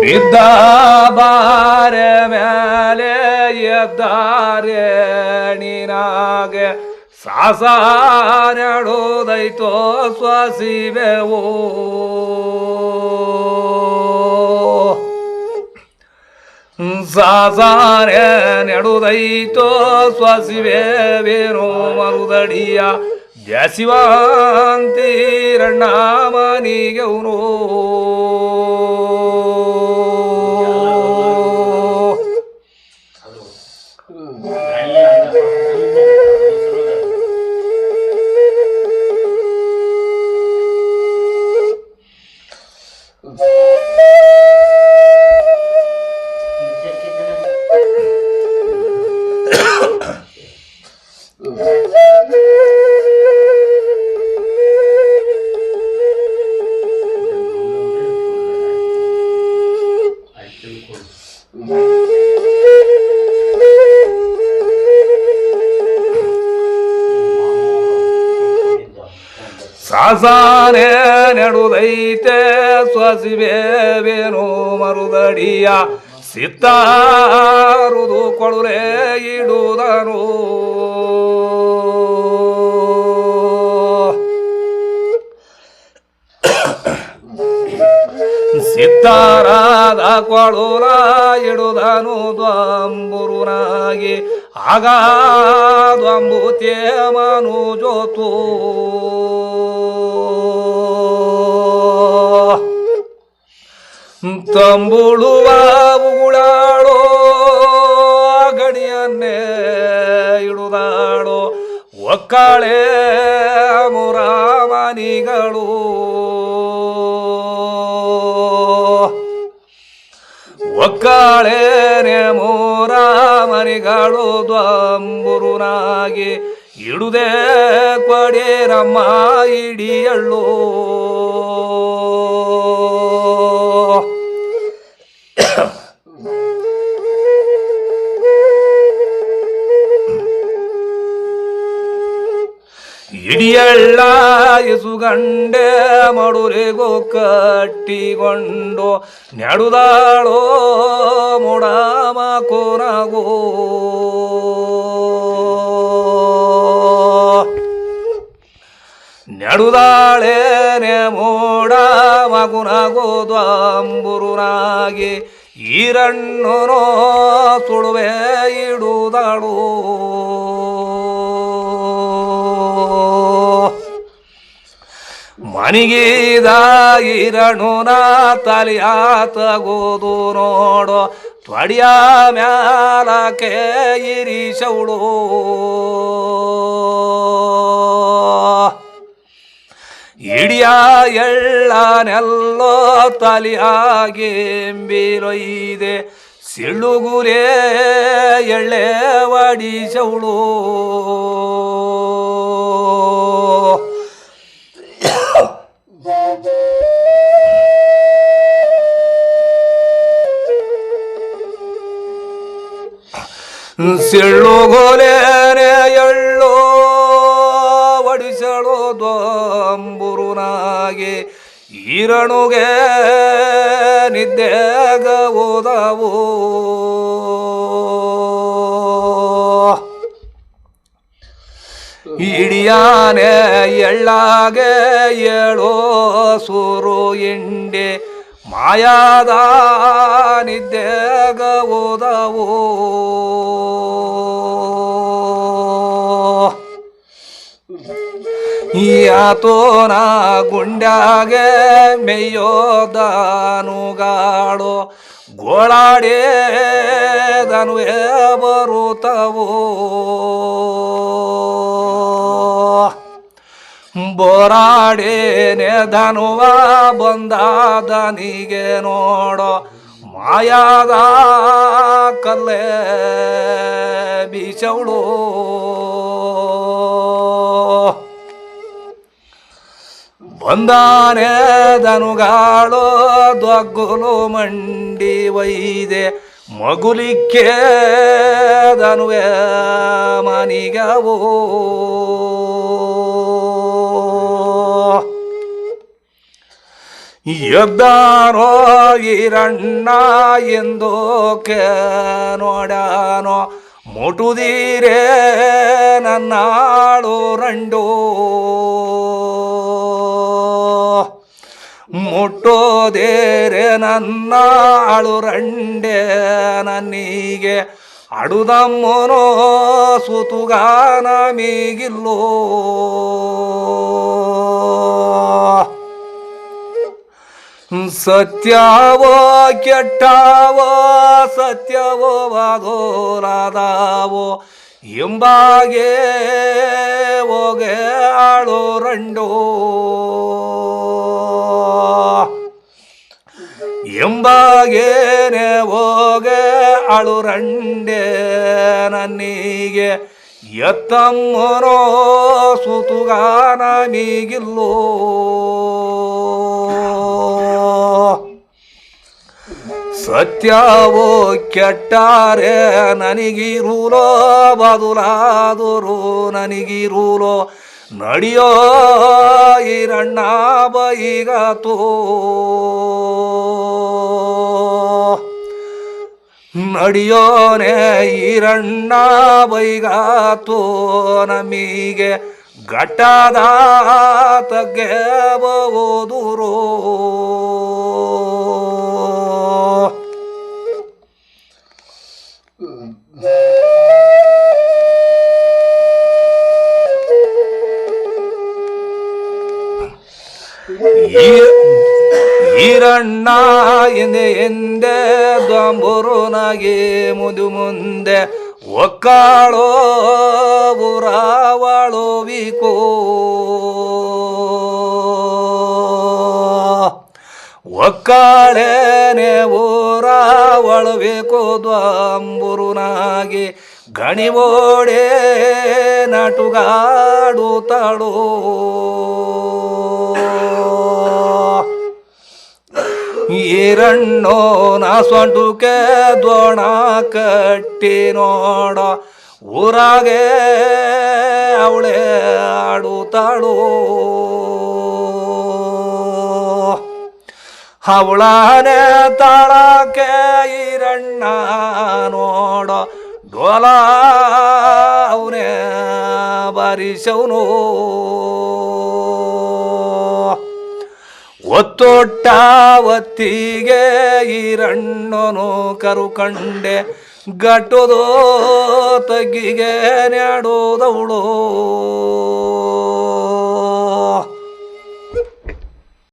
ಬಿದ್ದ ಬಾರೆ ಮೇಲೆ ಎದ್ದಾರೆ ನೀನಾಗೆ ಸಾಸಾರಡೋದೈತೋ ಶ್ವಾಸಿವೆವು ಸಾಸಾರೆ ನೆಡುದೈತೋ ಶ್ವಾಸಿವೇವೇನೋ ಮರುದಡಿಯ ದ್ಯಾಸಿವಾಂತೀರಣ್ಣ ಮನಿಗೆವನು. ಸಾಸಾನೆ ನೆಡುದೈತೆ ಸ್ವಸಿಬೇವೇನು ಮರುದಡಿಯ ಸಿತ್ತಾರುದು ಕೊಡುರೆ ಇಡುದನು. ಸಿತ್ತಾರಾದ ಕೊಡುರ ಇಡುದನು ದ್ವಂಬುರುನಾಗಿ. ಆಗ ದ್ವಂಬುತೆ ಮನುಜೋತು. ತಂಬುಳುವ ಉಗುಳಾಳೋ ಗಡಿಯನ್ನೇ ಇಡುದಾಳೋ. ಒಕ್ಕಾಳೆ ಮುರಾಮನಿಗಳು. ಒಕ್ಕಾಳೇನೆ ಮೂರ ಮನಿಗಳು ದ್ವಂಬುರುನಾಗಿ ಇಡುದೇ ಕೊಡೇರಮ್ಮ ಇಡಿಯಳ್ಳು ಇಡಿಯಳ್ಳ ಇಸುಗಂಡೆ ಮಡುರೆಗೋ ಕಟ್ಟಿಕೊಂಡು ನೆಡುದಾಳೋ ಮುಡಾಮ ಕೋನಗೋ ನೆಡುದಾಳೇನೆ ಮಗುನಗೋ ದ್ವಾಂಬುರುನಾಗಿ ಈರಣ್ಣನೋ ತುಳುವೆ ಇಡುದಾಳು. ಮನಿಗೀದ ಈರಣ್ಣನ ತಲಿಯಾತಗೋದು ನೋಡೋ ತ್ವಡಿಯ ಮ್ಯಾಲಕ್ಕೆ ಇರಿಸೌಳು. ಇಡಿಯ ಎಳ್ಳನೆಲ್ಲೋ ತಲಿಯಾಗೆಂಬಿಲೊಯ್ದೆ ಸಿಳ್ಳುಗುರೇ ಎಳ್ಳೆ ವಡಿಸೌಳು ಸಿಳ್ಳುಗೋಲೇನೆ ಎಳ್ಳು ಒಡಿಸಳು ದೊಂಬುರುನಾಗಿ ಈರಣುಗೆ ನಿದ್ದೆಗ ಓದವು ಇಡಿಯಾನೆ ಎಳ್ಳಾಗೆ ಏಳೋ ಸೂರು ಇಂಡೆ ಮಾಯಾದ ನಿದ್ದೆಗ ಓದವು ಯಾತೋನ ಗುಂಡ್ಯಾಗೆ ಗೋಳಾಡೇ ದನುವೆ ಬರುತ್ತವೋ ಬೋರಾಡೇನೆ ಧನುವ ಬಂದಾದನಿಗೆ ನೋಡೋ ಮಾಯಾದ ಕಲ್ಲೆ ಬೀಚವಳು ಬಂದಾನೆ ದನುಗಾಳು ದೊಗ್ಗುಲು ಮಂಡಿ ಒಯ್ದೆ ಮಗುಲಿಕ್ಕೆ ದನುವೆ ಮನಿಗವೋ. ಎದ್ದಾನೋ ಈರಣ್ಣ ಎಂದು ನೋಡಾನೋ ಮುಟುದೀರೇ ನನ್ನಾಳು ರಂಡು. ಮುಟ್ಟೋದೇರೆ ನನ್ನ ಅಳು ರಂಡೆ ನನ್ನಿಗೆ, ಅಡುದಮ್ಮನೋ ಸುತುಗಾನ ಮೀಗಿಲ್ಲೋ. ಸತ್ಯವೋ ಕೆಟ್ಟವೋ, ಸತ್ಯವೋ ವಾದೋಲಾದವೋ ಎಂಬಾಗೆ ಹೋಗೆ ಆಳೋ ರಂಡೋ ಎಂಬಾಗೇನೆ ಹೋಗೆ ಅಳು ರಂಡೆ ನನ್ನಿಗೆ. ಎತ್ತಮ್ಮನೋ ಸುತುಗಾನ ಮೀಗಿಲ್ಲೋ ಸತ್ಯವೋ ಕೆಟ್ಟಾರೆ ನನಗಿರುಲೋ ಬದುಲಾದರು ನನಗಿರುಲೋ ನಡಿಯೋ ಈರಣ್ಣ ಬೈಗತು. ನಡಿಯೋನೇ ಈರಣ್ಣ ಬೈಗಾತೋ ನಮಗೆ ಘಟ್ಟದ ತಗ್ಗೆ ಈರಣ್ಣ ಎಂದೆ ಎಂದೆ, ದ್ವಂಬುರುನಾಗೆ ಮುದು ಮುಂದೆ ಒಕ್ಕಾಳೋ ಬುರಾವಳೋ ವಿಕೋ. ಒಕ್ಕಾಳೇನೆ ಊರ ಒಳಬೇಕು ಗಣಿವೋಡೆ ನಟುಗಾಡು ನಟುಗಾಡುತ್ತಾಳೋ ಈರಣ್ಣೋ ನಾ ಸೊಂಟುಕೆ ದೋಣ ಕಟ್ಟಿ ನೋಡ ಊರಾಗೆ ಅವಳೆ ಆಡುತ್ತಾಳು. ಅವಳನೆ ತಾಳಕ್ಕೆ ಈರಣ್ಣ ನೋಡ. ಡೋಲ ಅವನೇ ಬಾರಿಸವನು. ಒತ್ತೊಟ್ಟ ಈರಣ್ಣನು ಕರು ಕಂಡೆ ಗಟ್ಟುದೋ ತಗ್ಗಿಗೆ ನ್ಯಾಡೋದವಳು.